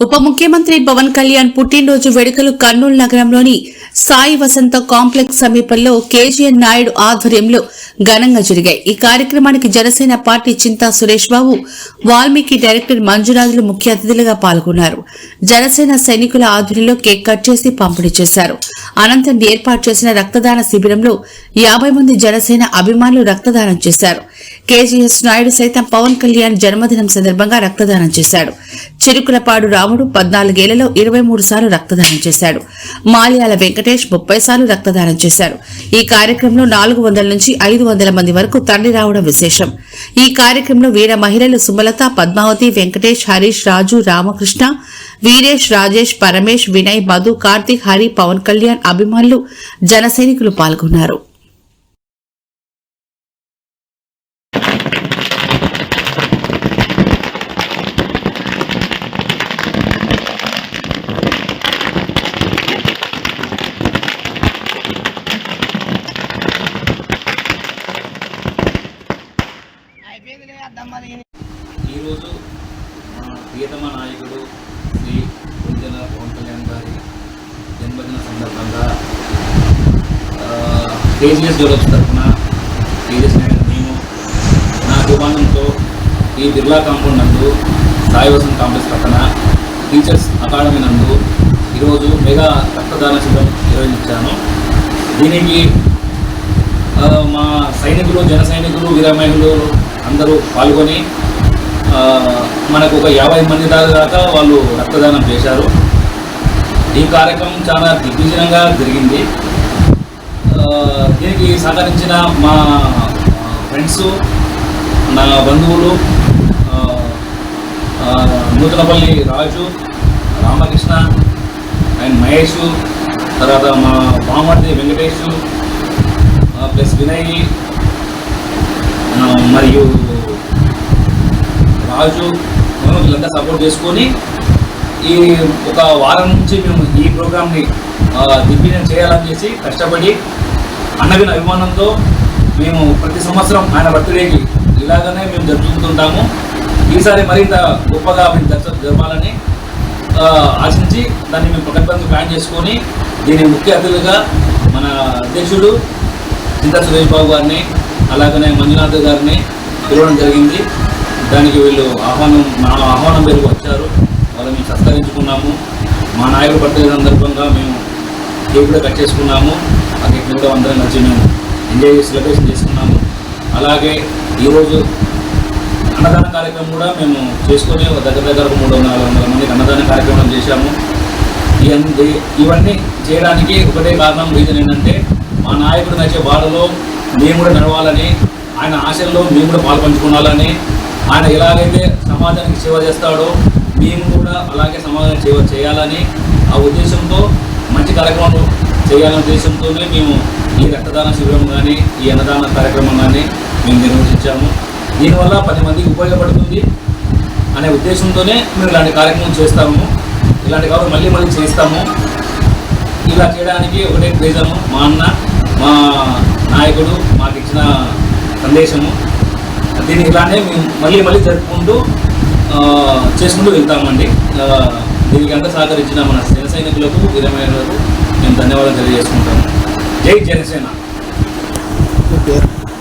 ఉప ముఖ్యమంత్రి పవన్ కళ్యాణ్ పుట్టినరోజు వేడుకలు కర్నూలు నగరంలోని సాయి వసంత కాంప్లెక్స్ సమీపంలో కేజీఎన్ నాయుడు ఆధ్వర్యంలో ఘనంగా జరిగాయి. ఈ కార్యక్రమానికి జనసేన పార్టీ చింతా సురేష్ బాబు వాల్మీకి డైరెక్టర్ మంజునాథులు ముఖ్య అతిథులుగా పాల్గొన్నారు. జనసేన సైనికుల ఆధ్వర్యంలో కేక్ కట్ చేసి పంపిణీ చేశారు. అనంతరం ఏర్పాటు చేసిన రక్తదాన శిబిరంలో యాభై మంది జనసేన అభిమానులు రక్తదానం చేశారు. కేజీఎస్ నాయుడు సైతం పవన్ కళ్యాణ్ జన్మదినం సందర్భంగా రక్తదానం చేశాడు. చిరుకులపాడు రాముడు పద్నాలుగేళ్ళలో ఇరవై మూడు సార్లు రక్తదానం చేశాడు. మాల్యాల వెంకటేష్ ముప్పై సార్లు రక్తదానం చేశారు. ఈ కార్యక్రమంలో నాలుగు వందల నుంచి ఐదు వందల మంది వరకు తరలి రావడం విశేషం. ఈ కార్యక్రమంలో వీర మహిళలు సుమలత పద్మావతి వెంకటేష్ హరీష్ రాజు రామకృష్ణ వీరేష్ రాజేష్ పరమేష్ వినయ్ మధు కార్తీక్ హరి పవన్ కళ్యాణ్ అభిమానులు జనసైనికులు పాల్గొన్నారు. ఈరోజు మన ప్రియతమ నాయకుడు శ్రీ కుంజల పవన్ కళ్యాణ్ గారి జన్మదిన సందర్భంగా కేజీఎస్ జ్యువెలర్స్ తరఫున కేజీఎస్ నేను నా అభిమానంతో ఈ బిర్లా కాంపౌండ్ నందు సాయి వసంత్ కాంప్లెక్స్ పక్కన టీచర్స్ అకాడమీ నందు ఈరోజు మెగా రక్తదాన శిబిరం నిర్వహించాను. దీనికి మా సైనికులు జన సైనికులు వీరమహిళలు అందరూ పాల్గొని మనకు ఒక యాభై మంది దాకా వాళ్ళు రక్తదానం చేశారు. ఈ కార్యక్రమం చాలా దిగ్విజయంగా జరిగింది. దీనికి సహకరించిన మా ఫ్రెండ్స్ నా బంధువులు నూతనపల్లి రాజు రామకృష్ణ అండ్ మహేష్ తర్వాత మా బామర్ది వెంకటేష్ ప్లస్ వినయ్ మరియు రాజు మనం వీళ్ళంతా సపోర్ట్ చేసుకొని ఈ ఒక వారం నుంచి మేము ఈ ప్రోగ్రామ్ని దిగ్విజయం చేయాలని చేసి కష్టపడి అన్నవిన అభిమానంతో మేము ప్రతి సంవత్సరం ఆయన బర్త్డేకి ఇలాగనే మేము జరుపుకుంటుంటాము. ఈసారి మరింత గొప్పగా మేము దర్శ జరపాలని ఆశించి దాన్ని మేము ప్రకటన ప్లాన్ చేసుకొని దీని ముఖ్య అతిథులుగా మన అధ్యక్షుడు చింతా సురేష్ బాబు గారిని అలాగనే మంజునాథ్ గారిని పిలవడం జరిగింది. దానికి వీళ్ళు ఆహ్వానం నా ఆహ్వానం పేరుకు వచ్చారు. వాళ్ళు మేము సత్కరించుకున్నాము. మా నాయకుడు బర్త్డే సందర్భంగా మేము కేక్ కూడా కట్ చేసుకున్నాము. ఆ కేక్ కూడా అందరం కలిసి మేము ఎంజాయ్ చేసి సెలబ్రేషన్ చేసుకున్నాము. అలాగే ఈరోజు అన్నదాన కార్యక్రమం కూడా మేము చేసుకొని దగ్గర దగ్గర మూడు నాలుగు వందల మందికి అన్నదాన కార్యక్రమం చేశాము. ఇవన్నీ చేయడానికి ఒకటే కారణం రీజన్ ఏంటంటే మా నాయకుడు నచ్చే వాళ్ళలో మేము కూడా నడవాలని ఆయన ఆశల్లో మేము కూడా పాల్పంచుకోవాలని ఆయన ఎలాగైతే సమాజానికి సేవ చేస్తాడో మేము కూడా అలాగే సమాజానికి సేవ చేయాలని ఆ ఉద్దేశంతో మంచి కార్యక్రమాలు చేయాలనే ఉద్దేశంతోనే మేము ఈ రక్తదాన శిబిరం కానీ ఈ అన్నదాన కార్యక్రమం కానీ మేము నిర్వహించాము. దీనివల్ల పది మందికి ఉపయోగపడుతుంది అనే ఉద్దేశంతోనే మేము ఇలాంటి కార్యక్రమం చేస్తాము. ఇలాంటి కాబట్టి మళ్ళీ మళ్ళీ చేస్తాము. ఇలా చేయడానికి ఒకటే రీజను మా అన్న మా నాయకుడు మాకు ఇచ్చిన సందేశము. దీన్ని ఇలానే మేము మళ్ళీ మళ్ళీ జరుపుకుంటూ చేసుకుంటూ వెళ్తామండి. దీనికి అంతా సహకరించిన మన జన సైనికులకు వీరమహిళలకు మేము ధన్యవాదాలు తెలియజేసుకుంటాము. జై జనసేన. పేరు?